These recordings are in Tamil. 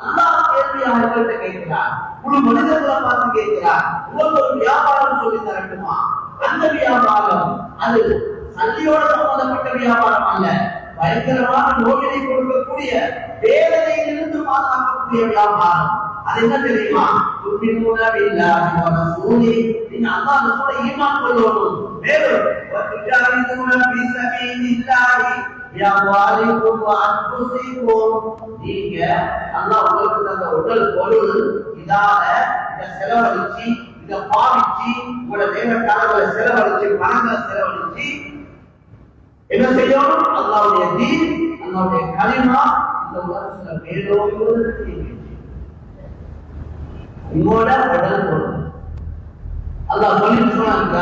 அல்லாஹ் கேள்வியாக எங்கள்கிட்ட கேட்கிறார். முழு மனிதர்களை பார்த்து கேட்கிறார். உங்களுக்கு ஒரு வியாபாரம் சொல்லி தரட்டுமா? அந்த வியாபாரம் அது சல்லியோட சம்பந்தப்பட்ட வியாபாரம் அல்ல. பயங்கரமான நோயினை கொடுக்கக்கூடிய வேதனையிலிருந்து பாதுகாக்கக்கூடிய வியாபாரம். அது என்ன தெரியுமா? துப்பினூன பில்லாஹி வ ரசூலி நீங்க அல்லாஹ் ரசூலை ஈமான் கொள்ளணும் மேலும் நீங்க அல்லாஹ் உங்களுக்கு தந்த உடல் பொருள் இதால இதை செலவழிச்சு இதை பாவிச்சு உங்களோட நேரக்காலங்களை செலவழிச்சு பணங்களை செலவழிச்சு என்ன செய்யணும்? அல்லாவுடைய தீன் அல்லாவுடைய கலிமா இந்த உலகத்துல மேலோங்குவதற்கு உங்களோட உடல் பொருள். அல்லாஹ் சொல்லி சொன்னான்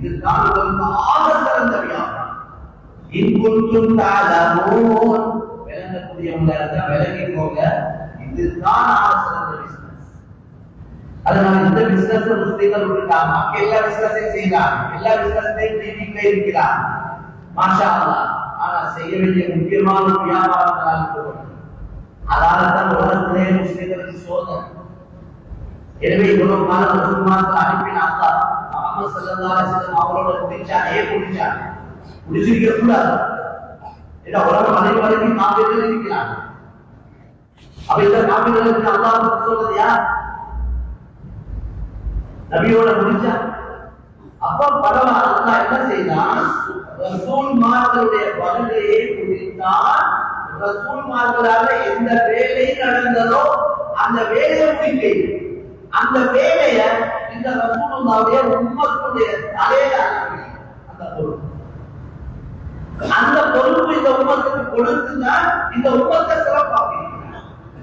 இதுதான் உங்களுக்கு சிறந்த வியாபாரம் இன் குன்தும் விளங்கக்கூடியவங்க விலகி போங்க. இதுதான் ஆக சிறந்த பிசினஸ் அதனால இந்த பிசினஸ் முஸ்லீம்கள் விட்டுட்டாங்க எல்லா பிசினஸையும் செய்யலாம் எல்லா பிசினஸையும் டிவில இருக்கிறார் மாஷா ஆனா செய்ய வேண்டிய முக்கியமான ஒரு வியாபாரங்களால் தான் உலகத்திலே முஸ்லீம்களுக்கு சோதனை. எனவே இவ்வளவு காலம் ரசூலுல்லாஹ் அனுப்பின முகமது ஸல்லல்லாஹு அலைஹி அவரோட குடிச்சானே குடிச்சான் கூடாது. ஏன்னா உலகம் அனைவரையும் காப்பீர்கள் இருக்கிறாங்க. அப்ப இந்த காப்பீர்களுக்கு அல்லாஹ் சொல்றது யார் நபியோட முடிச்சா? அப்ப பரவாயில்ல அல்லாஹ் என்ன செய்தான்? ரசூல்மார்களுடைய வருகையை ரசூல்மார்களால எந்த வேலை நடந்ததோ அந்த வேலையை முடிக்கை. அந்த வேலையை இந்த ரசூலுல்லாவுடைய உம்மத்துடைய தலையில அனுப்பி அந்த பொறுப்பு அந்த பொறுப்பு இந்த உம்மத்துக்கு கொடுத்துதான் இந்த உம்மத்தை சிறப்பாக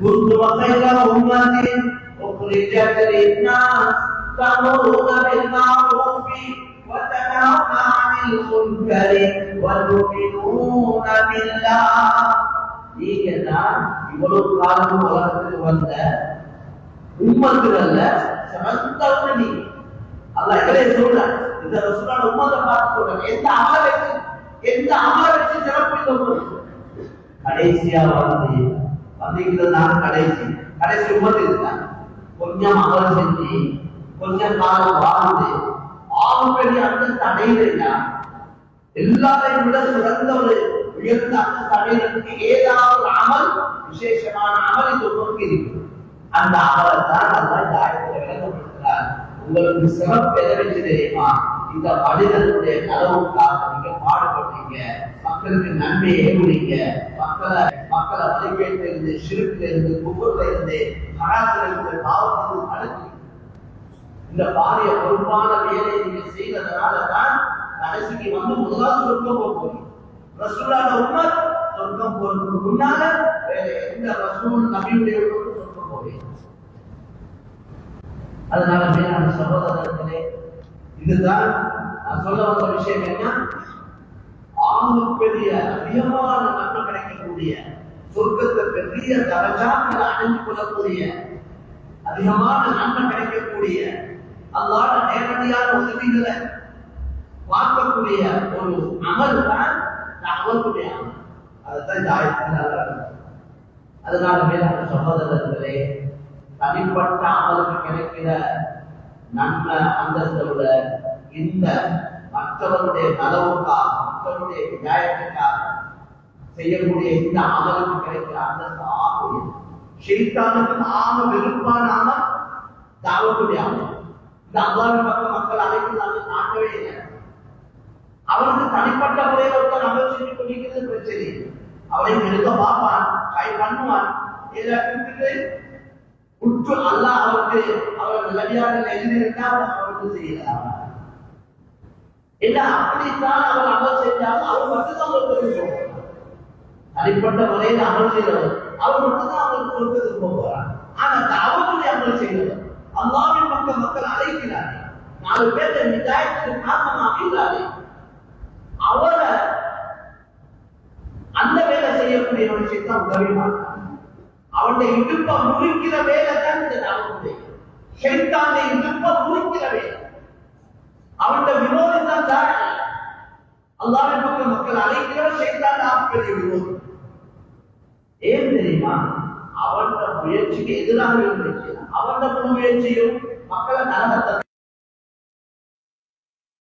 كنت خير أمة أخرجت للناس تأمرون بالمعروف وتنهون عن المنكر وتؤمنون بالله நீங்க தான் இவ்வளவு காலம் உலகத்துக்கு வந்த உம்மத்துகள்ல சிறந்தவங்க நீங்க இந்த ரசூலோட உம்மத்தை பார்த்து சொல்றாங்க எந்த அமல வச்சு எந்த அமல வச்சு சிறப்பு இந்த கடைசியா வந்து வந்திருக்கிறது நான் கடைசி. கடைசி உமத்து இருக்காங்க கொஞ்சம் அமல் செஞ்சு கொஞ்சம் காலம் வாழ்ந்து ஆறு பெரிய அந்தஸ்து அடையிறா எல்லாரையும் விட சிறந்த ஒரு உயர்ந்த அந்தஸ்து அடையிறதுக்கு ஏதாவது அமல் விசேஷமான அமல் இந்த உமக்கு இருக்கிறது அந்த அமலைத்தான் நல்லா இந்த ஆயத்தில் உங்களுக்கு சிறப்பு எதற்கு தெரியுமா இந்த மனிதனுடைய கனவுக்காக நீங்க பாடுபட்டீங்க. மக்களுக்கு நன்மையை ஏவுறீங்க மக்களை மக்களை வழிகேட்டில இருந்து சிறுக்கில இருந்து குப்பத்துல இருந்து ஹராத்துல இருந்து பாவத்திலிருந்து தடுத்து இந்த பாரிய பொறுப்பான வேலையை நீங்க செய்ததனால தான் கடைசிக்கு வந்து முதலாவது சொர்க்கம் போகும் ரசூலான உமர் சொர்க்கம் போறதுக்கு முன்னால வேற எந்த ரசூல் நபியுடைய அதனால மேலான சகோதரர்களே இதுதான் நான் சொல்ல வந்த விஷயம் என்ன ஆக பெரிய அதிகமான நன்மை கிடைக்கக்கூடிய சொர்க்கத்தை பெரிய தரஜாக்களை அடைந்து கொள்ளக்கூடிய அதிகமான நன்மை கிடைக்கக்கூடிய அல்லாத நேரடியான உதவிகளை பார்க்கக்கூடிய ஒரு அமல் தான் அவர்களுடைய அமல் அதுதான் இந்த ஆயத்தில் அதனாலவே நம்ம சகோதரர்களே தனிப்பட்ட அமலுக்கு கிடைக்கிற நன்மை அந்தஸ்தை விட இந்த மற்றவருடைய நலவுக்காக மக்களுடைய நியாயத்துக்காக செய்யக்கூடிய இந்த அமலுக்கு கிடைக்கிற அந்தஸ்து ஆகும் ஷெய்தானுக்கு நாம வெறுப்பான தாவக்கூடிய அமல். இந்த அல்லாவின் பக்கம் மக்கள் அழைக்கிறாங்க நாட்டவே இல்லை. அவனுக்கு தனிப்பட்ட முறையில் ஒருத்தர் அமல் செஞ்சு கொண்டிருக்கிறது பிரச்சனை. அவரை எடுக்க பார்ப்பான் கை பண்ணுவான். எல்லாத்துக்கு உற்று அல்லாஹ் அவருக்கு அவர் நல்லடியாக எழுதியிருந்தால் அவருக்கு செய்யலாம் என்ன அப்படித்தான் அவர் அமல் செஞ்சாலும் அவர் மட்டும்தான் அவருக்கு போகிறார் தனிப்பட்ட முறையில் அமல் செய்தவர் அவர் மட்டும்தான் அவருக்கு சொர்க்கத்துக்கு போகிறார் போறார் ஆனா அவருடைய அமல் செய்தவர் அல்லாவின் மக்கள் மக்கள் அழைக்கிறார்கள். நாலு பேர் நிதாயத்துக்கு காரணமாக இல்லாதே அவரை அந்த வேலை செய்யக்கூடிய ஒரு விஷயத்தான் அவனுடைய இடுப்ப முறிக்கிற வேலை தான் இந்த தாவத்துடைய ஷைத்தானை இடுப்ப முறிக்கிற வேலை. அவனுடைய விரோதம் தான் தாழ அல்லாவின் பக்கம் மக்கள் அழைக்கிறோம் ஷைத்தான் ஆட்களை விரோதம். ஏன் தெரியுமா? அவன் முயற்சிக்கு எதிராக இருந்துச்சு. அவன் முழு முயற்சியும் மக்களை நரகத்தை